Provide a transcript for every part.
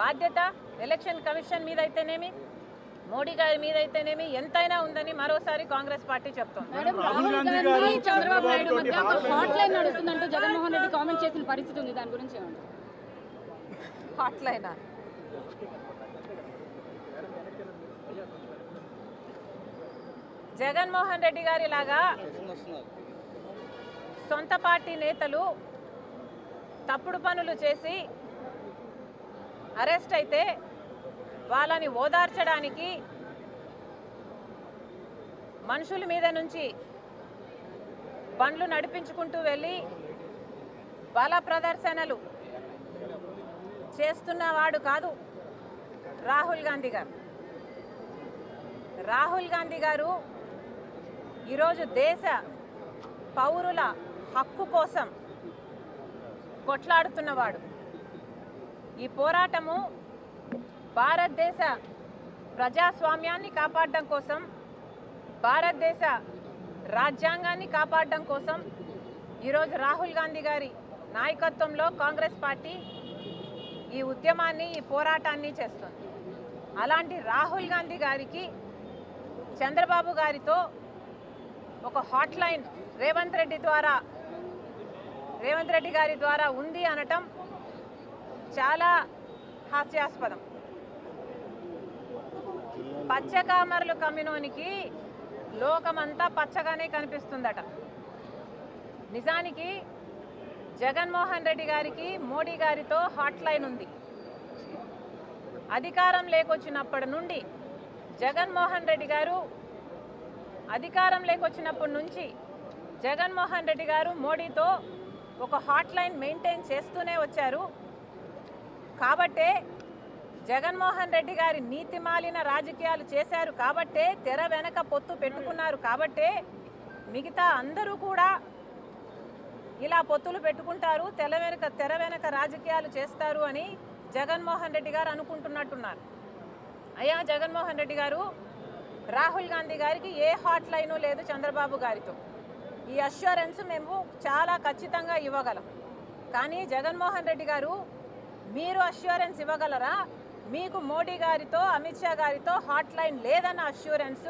బాధ్యత election commission మీద అయితేనేమి మోడీ గారి మీద అయితేనేమి ఎంతైనా ఉందని మరోసారి కాంగ్రెస్ పార్టీ చెప్తోంది. మేడం రాహుల్ గాంధీ చంద్రబాబు నాయుడు మధ్య ఒక హాట్ లైన్ నడుస్తుందంటూ జగన్మోహన్ రెడ్డి కామెంట్ చేసిన పరిస్థితి ఉంది. దాని గురించి జగన్మోహన్ రెడ్డి గారి లాగా సొంత పార్టీ నేతలు తప్పుడు పనులు చేసి అరెస్ట్ అయితే వాళ్ళని ఓదార్చడానికి మనుషుల మీద నుంచి బండ్లు నడిపించుకుంటూ వెళ్ళి బల ప్రదర్శనలు చేస్తున్నవాడు కాదు రాహుల్ గాంధీ గారు. రాహుల్ గాంధీ గారు ఈరోజు దేశ పౌరుల హక్కు కోసం కొట్లాడుతున్నవాడు. ఈ పోరాటము భారతదేశ ప్రజాస్వామ్యాన్ని కాపాడడం కోసం భారతదేశ రాజ్యాంగాన్ని కాపాడడం కోసం ఈరోజు రాహుల్ గాంధీ గారి నాయకత్వంలో కాంగ్రెస్ పార్టీ ఈ ఉద్యమాన్ని ఈ పోరాటాన్ని చేస్తుంది. అలాంటి రాహుల్ గాంధీ గారికి చంద్రబాబు గారితో ఒక హాట్ లైన్ రేవంత్ రెడ్డి ద్వారా రేవంత్ రెడ్డి గారి ద్వారా ఉంది అనటం చాలా హాస్యాస్పదం. పచ్చకామర్లు కమ్మినోనికి లోకమంతా పచ్చగానే కనిపిస్తుందట. నిజానికి జగన్మోహన్ రెడ్డి గారికి మోడీ గారితో హాట్ లైన్ ఉంది. అధికారం లేకొచ్చినప్పటి నుండి జగన్మోహన్ రెడ్డి గారు అధికారం లేకొచ్చినప్పటి నుంచి జగన్మోహన్ రెడ్డి గారు మోడీతో ఒక హాట్ లైన్ మెయింటైన్ చేస్తూనే వచ్చారు. కాబట్టే జగన్మోహన్ రెడ్డి గారి నీతి మాలిన రాజకీయాలు చేశారు కాబట్టే తెర వెనక పొత్తు పెట్టుకున్నారు కాబట్టే మిగతా అందరూ కూడా ఇలా పొత్తులు పెట్టుకుంటారు తెర వెనక తెర వెనక రాజకీయాలు చేస్తారు అని జగన్మోహన్ రెడ్డి గారు అనుకుంటున్నట్టున్నారు. అయ్యా జగన్మోహన్ రెడ్డి గారు రాహుల్ గాంధీ గారికి ఏ హాట్ లైను లేదు చంద్రబాబు గారితో. ఈ అష్యూరెన్స్ మేము చాలా ఖచ్చితంగా ఇవ్వగలం. కానీ జగన్మోహన్ రెడ్డి గారు మీరు అష్యూరెన్స్ ఇవ్వగలరా? మీకు మోడీ గారితో అమిత్ షా గారితో హాట్ లైన్ లేదన్న అష్యూరెన్స్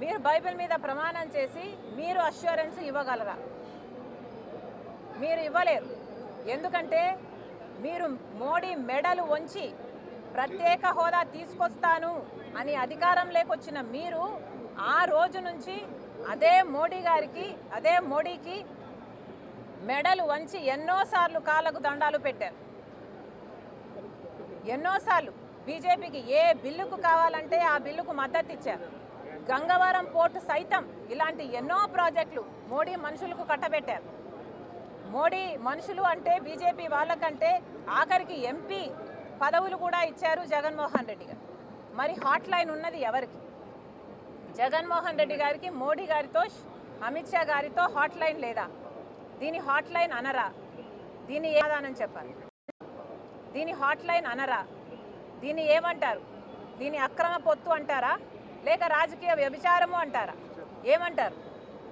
మీరు బైబిల్ మీద ప్రమాణం చేసి మీరు అష్యూరెన్స్ ఇవ్వగలరా? మీరు ఇవ్వలేరు. ఎందుకంటే మీరు మోడీ మెడలు వంచి ప్రత్యేక హోదా తీసుకొస్తాను అని అధికారం లేకొచ్చిన మీరు ఆ రోజు నుంచి అదే మోడీ గారికి అదే మోడీకి మెడలు వంచి ఎన్నోసార్లు కాళ్ళకు దండాలు పెట్టారు. ఎన్నోసార్లు బీజేపీకి ఏ బిల్లుకు కావాలంటే ఆ బిల్లుకు మద్దతు ఇచ్చారు గంగవరం పోర్టు సైతం ఇలాంటి ఎన్నో ప్రాజెక్టులు మోడీ మనుషులకు కట్టబెట్టారు. మోడీ మనుషులు అంటే బీజేపీ వాళ్ళకంటే ఆఖరికి ఎంపీ పదవులు కూడా ఇచ్చారు జగన్మోహన్ రెడ్డి గారు. మరి హాట్ లైన్ ఉన్నది ఎవరికి? జగన్మోహన్ రెడ్డి గారికి మోడీ గారితో అమిత్ షా గారితో హాట్ లైన్ లేదా? దీని హాట్ లైన్ అనరా? దీని ఏదానని చెప్పాలి? దీని హాట్ లైన్ అనరా? దీన్ని ఏమంటారు? దీని అక్రమ పొత్తు అంటారా? లేక రాజకీయ వ్యభిచారము అంటారా? ఏమంటారు?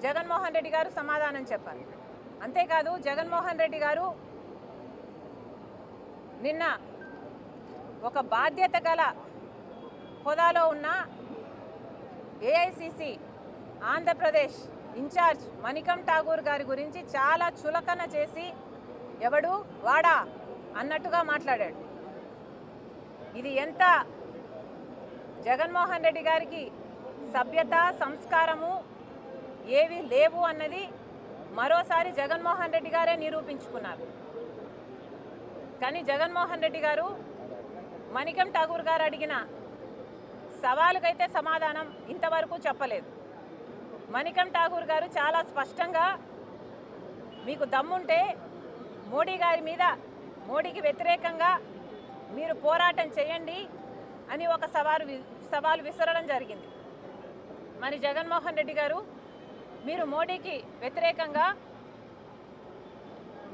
జగన్మోహన్ రెడ్డి గారు సమాధానం చెప్పాలి. అంతేకాదు జగన్మోహన్ రెడ్డి గారు నిన్న ఒక బాధ్యత గల హోదాలో ఉన్న AICC Andhra Pradesh in charge Manickam Tagore గారి గురించి చాలా చులకన చేసి ఎవడు? వాడా? అన్నట్టుగా మాట్లాడాడు. ఇది ఎంత జగన్మోహన్ రెడ్డి గారికి సభ్యత సంస్కారము ఏవి లేవు అన్నది మరోసారి జగన్మోహన్ రెడ్డి గారే నిరూపించుకున్నారు. కానీ జగన్మోహన్ రెడ్డి గారు మణికం ఠాగూర్ గారు అడిగిన సవాలుకైతే సమాధానం ఇంతవరకు చెప్పలేదు. మణికం ఠాగూర్ గారు చాలా స్పష్టంగా మీకు దమ్ముంటే మోడీ గారి మీద మోడీకి వ్యతిరేకంగా మీరు పోరాటం చేయండి అని ఒక సవాలు వి- సవాలు విసరడం జరిగింది. మరి జగన్మోహన్ రెడ్డి గారు మీరు మోడీకి వ్యతిరేకంగా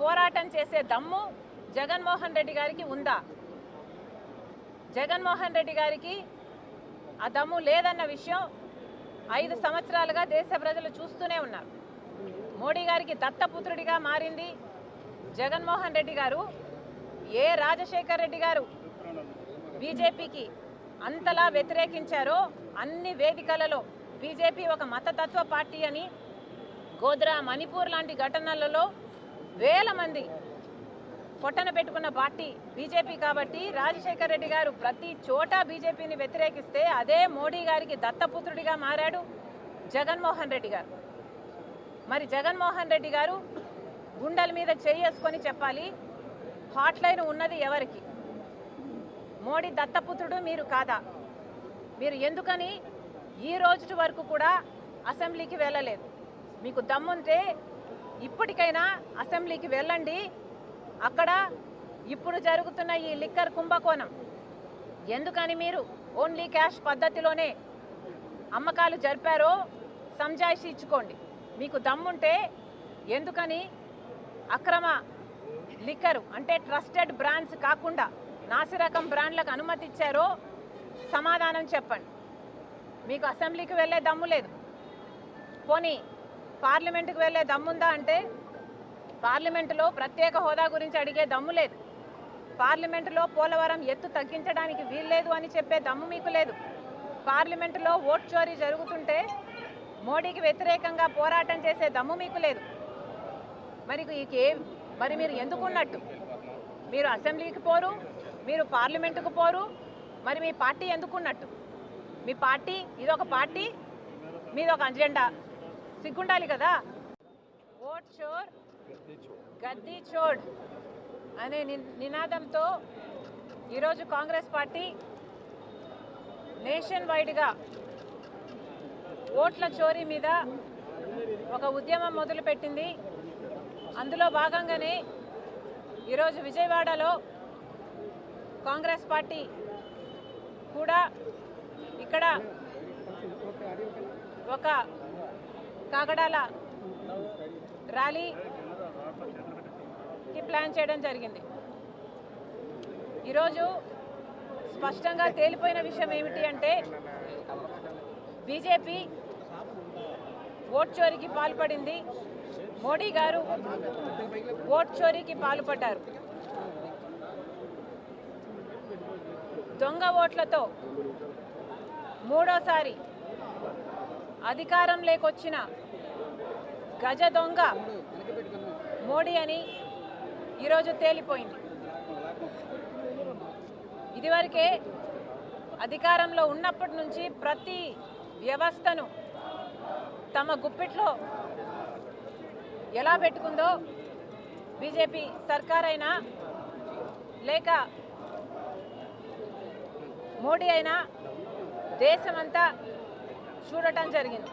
పోరాటం చేసే దమ్ము జగన్మోహన్ రెడ్డి గారికి ఉందా? జగన్మోహన్ రెడ్డి గారికి ఆ దమ్ము లేదన్న విషయం ఐదు సంవత్సరాలుగా దేశ ప్రజలు చూస్తూనే ఉన్నారు. మోడీ గారికి దత్తపుత్రుడిగా మారింది జగన్మోహన్ రెడ్డి గారు. ఏ రాజశేఖర్ రెడ్డి గారు బీజేపీకి అంతలా వ్యతిరేకించారో అన్ని వేదికలలో బీజేపీ ఒక మతతత్వ పార్టీ అని గోద్రా మణిపూర్ లాంటి ఘటనలలో వేల మంది పొట్టన పెట్టుకున్న పార్టీ బీజేపీ కాబట్టి రాజశేఖర్ రెడ్డి గారు ప్రతి చోట బీజేపీని వ్యతిరేకిస్తే అదే మోడీ గారికి దత్తపుత్రుడిగా మారాడు జగన్మోహన్ రెడ్డి గారు. మరి జగన్మోహన్ రెడ్డి గారు గుండెల మీద చేసుకొని చెప్పాలి హాట్ లైన్ ఉన్నది ఎవరికి? మోడీ దత్తపుత్రుడు మీరు కాదా? మీరు ఎందుకని ఈ రోజు వరకు కూడా అసెంబ్లీకి వెళ్ళలేదు? మీకు దమ్ముంటే ఇప్పటికైనా అసెంబ్లీకి వెళ్ళండి. అక్కడ ఇప్పుడు జరుగుతున్న ఈ లిక్కర్ కుంభకోణం. ఎందుకని మీరు? ఓన్లీ క్యాష్ పద్ధతిలోనే అమ్మకాలు జరిపారో సంజాయిషి ఇచ్చుకోండి. మీకు దమ్ముంటే ఎందుకని? అక్రమ లిక్కరు అంటే ట్రస్టెడ్ బ్రాండ్స్ కాకుండా నాసిరకం బ్రాండ్లకు అనుమతి ఇచ్చారో సమాధానం చెప్పండి. మీకు అసెంబ్లీకి వెళ్ళే దమ్ము లేదు. పోనీ పార్లమెంటుకు వెళ్ళే దమ్ముందా అంటే పార్లమెంటులో ప్రత్యేక హోదా గురించి అడిగే దమ్ము లేదు. పార్లమెంటులో పోలవరం ఎత్తు తగ్గించడానికి వీల్లేదు అని చెప్పే దమ్ము మీకు లేదు. పార్లమెంటులో ఓట్ చోరీ జరుగుతుంటే మోడీకి వ్యతిరేకంగా పోరాటం చేసే దమ్ము మీకు లేదు. మరి ఈ ఏ మరి మీరు ఎందుకున్నట్టు? మీరు అసెంబ్లీకి పోరు మీరు పార్లమెంటుకు పోరు మరి మీ పార్టీ ఎందుకున్నట్టు? మీ పార్టీ ఇదొక పార్టీ మీదొక అజెండా. సిగ్గుండాలి కదా? ఓట్ చోర్ గద్దీ చోడ్ అనే నినాదంతో ఈరోజు కాంగ్రెస్ పార్టీ నేషన్ వైడ్గా ఓట్ల చోరీ మీద ఒక ఉద్యమం మొదలుపెట్టింది. అందులో భాగంగానే ఈరోజు విజయవాడలో కాంగ్రెస్ పార్టీ కూడా ఇక్కడ ఒక కాగడాల ర్యాలీకి ప్లాన్ చేయడం జరిగింది. ఈరోజు స్పష్టంగా తేలిపోయిన విషయం ఏమిటి అంటే బీజేపీ ఓట్ చోరీకి పాల్పడింది. మోడీ గారు ఓట్ చోరీకి పాల్పడ్డారు. దొంగ ఓట్లతో మూడోసారి అధికారం లేకొచ్చిన గజ దొంగ మోడీ అని ఈరోజు తేలిపోయింది. ఇదివరకే అధికారంలో ఉన్నప్పటి నుంచి ప్రతి వ్యవస్థను తమ గుప్పిట్లో ఎలా పెట్టుకుందో బీజేపీ సర్కార్ అయినా లేక మోడీ అయినా దేశమంతా చూడటం జరిగింది.